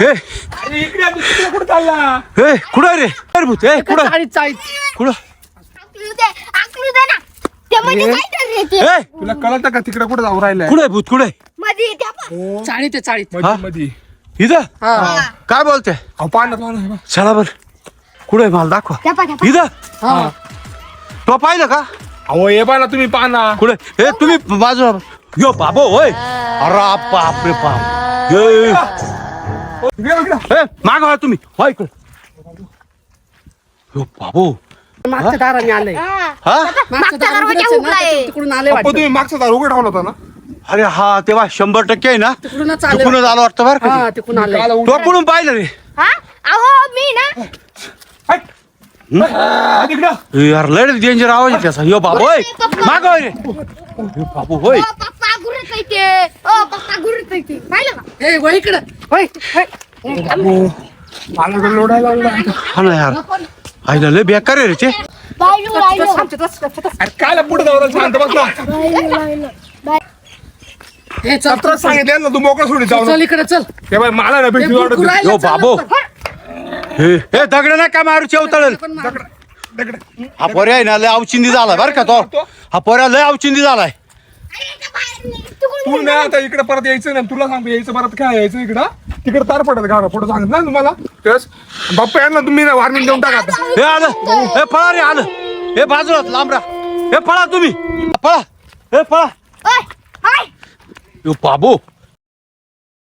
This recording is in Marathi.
कुठं चालला? हे कुठं रे? अरे भूत हे कुठं? चाळीस चाळीस कुठं? आकलू दे आकलू दे ना. ते मध्ये काय ते. हे. तुला कळत का तिकडे कुठं जाऊ राहिलाय? कुठं आहे भूत कुठं आहे? मध्ये त्या पण चाळीस ते चाळीस हा? मध्ये मध्ये. इथं? हा. काय बोलते? अहो पाहा ना पाहा ना चला बर. कुठं आहे मला? दाखवा. त्या. इथं? हा. तो पाहिलं का? अहो हे पाहा ना तुम्ही पाहा ना. कुठे हे तुम्ही बाजूला यो बाबो होय. अरे बाप रे बाप. हे. हे. माग व्हा तुम्ही. होय इकडे. यो बाबो. मागच्या दाराने आलंय. हा. मागचा दरवाजा उघडायचा ना, उघडा आहे. तिकडून आले अप्पा, वाटतं. तुम्ही मागचा दार उघड ठेवला होता ना. अरे हा तेव्हा शंभर टक्के आहे ना. तिकडूनच आले चुकूनच आलो वाटतं बरं का हा तिकडून आले काला उघड- पाहिलं रे? हा? अहो मी ना. हट. हा, तिकडं. यार लय डेंजर आवाज आहे त्याचा यो बाबो होय. माग रे. यो बाबो होय. ओ पप्पा गुरत ओ पप्पा गुरत आहे ते. पाहिलं का? ए वळ इकडं. मला तर लोडायला लागला हा ना यार. आईला लय बेकार आहे रे ते बायलो बायलो. अरे काय पुढे जाऊ शांत बस ना. बायलो बायलो बाय ए, चल, सतरा सांगितलं ना तू मोकळं सोडी जाऊ चल इकडे चल. ते बाई मला ना भीती वाटत होती. यो बाबो. हे हे दगड नाही का मारू चेवतळल. तिकडे. हा पोऱ्या आहे ना लय अवचिंदी झालाय बरं का तो. हा पोऱ्या लय अवचिंदी झालाय. तू नाही आता इकडे परत यायचं ना तुला सांगतो यायचं परत काय यायचं इकडं? तिकडे तार पडत घाला पुढे सांगत ना तुम्हाला? तेच. बाप्पा यांना तुम्ही वार्निंग देऊन टाका आता. हे आलं. हे पळा रे आलं. हे बाजूला लांबरा हे पळा तुम्ही. पळा. हे पळा. ओय ओय. यो बाबू.